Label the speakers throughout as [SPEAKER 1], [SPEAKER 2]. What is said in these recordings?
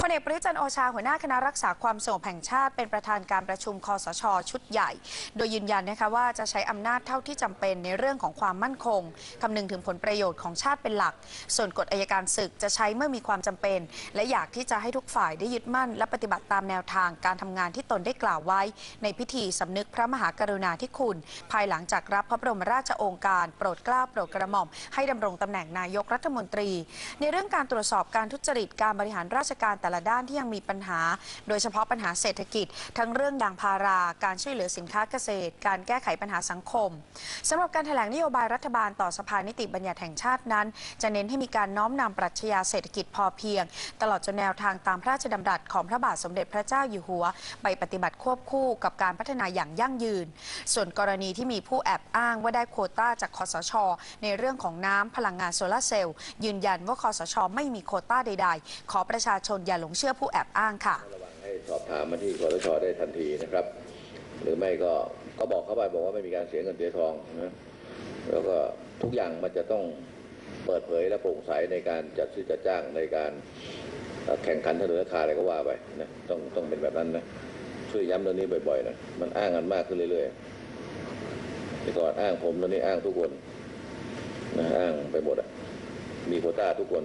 [SPEAKER 1] พลเอกประยุจันโอชาหัวหน้าคณะรักษาความสงบแห่งชาติ เป็นประธานการประชุมคอสช ชุดใหญ่ โดยยืนยันนะคะว่าจะใช้อำนาจเท่าที่จำเป็นในเรื่องของความมั่นคงคำนึงถึงผลประโยชน์ของชาติเป็นหลัก ส่วนกฎอัยการศึกจะใช้เมื่อมีความจำเป็น และอยากที่จะให้ทุกฝ่ายได้ยึดมั่น และปฏิบัติตามแนวทางการทำงานที่ตนได้กล่าวไว้ ในพิธีสำนึกพระมหากรุณาธิคุณ ภายหลังจากรับพระบรมราชโองการ โปรดเกล้าโปรดกระหม่อมให้ดำรงตำแหน่งนายกรัฐมนตรี ในเรื่องการตรวจสอบการทุจริตการบริหารราชการแต่ละด้านที่ยังมีปัญหา โดยเฉพาะปัญหาเศรษฐกิจ ทั้งเรื่องยางพารา การช่วยเหลือสินค้าเกษตร การแก้ไขปัญหาสังคมสำหรับการแถลงนโยบายรัฐบาลต่อสภานิติบัญญัติแห่งชาตินั้น จะเน้นให้มีการน้อมนำปรัชญาเศรษฐกิจพอเพียง ตลอดจนแนวทางตามพระราชดำรัสของพระบาทสมเด็จพระเจ้าอยู่หัว ไปปฏิบัติควบคู่กับการพัฒนาอย่างยั่งยืน ส่วนกรณีที่มีผู้แอบอ้างว่าได้โควต้าจากคอสช ในเรื่องของน้ำพลังงานโซลาร์เซลล์ยืนยันว่าคอสช ไม่มีโควต้าใด ๆ ขอประชาชนอย่าหลงเชื่อผู้แอบอ้างค่ะ
[SPEAKER 2] ระวังให้สอบถามมาที่คอสชได้ทันทีนะครับ หรือไม่ก็ก็บอกเข้าไปบอกว่าไม่มีการเสียเงินเสียทองนะแล้วก็ทุกอย่างมันจะต้องเปิดเผยและโปร่งใสในการจัดซื้อจัดจ้างในการแข่งขันเสนอราคาอะไรก็ว่าไปนะต้องต้องเป็นแบบนั้นนะช่วยย้ำเรื่องนี้บ่อยๆนะมันอ้างกันมากขึ้นเรื่อยๆแต่ก่อนอ้างผมตอนนี้อ้างทุกคนนะอ้างไปหมดอะมีโควต้าทุกคน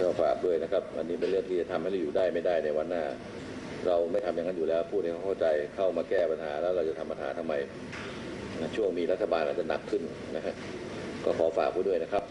[SPEAKER 2] ก็ฝากด้วยนะครับอันนี้เป็นเรื่องที่จะทำให้เราอยู่ได้ไม่ได้ในวันหน้า เราไม่ทำอย่างนั้นอยู่แล้วพูดให้เขาเข้าใจเข้ามาแก้ปัญหาแล้วเราจะทำปัญหาทำไมช่วงมีรัฐบาลอาจจะหนักขึ้นนะฮะก็ขอฝากไว้ด้วยนะครับ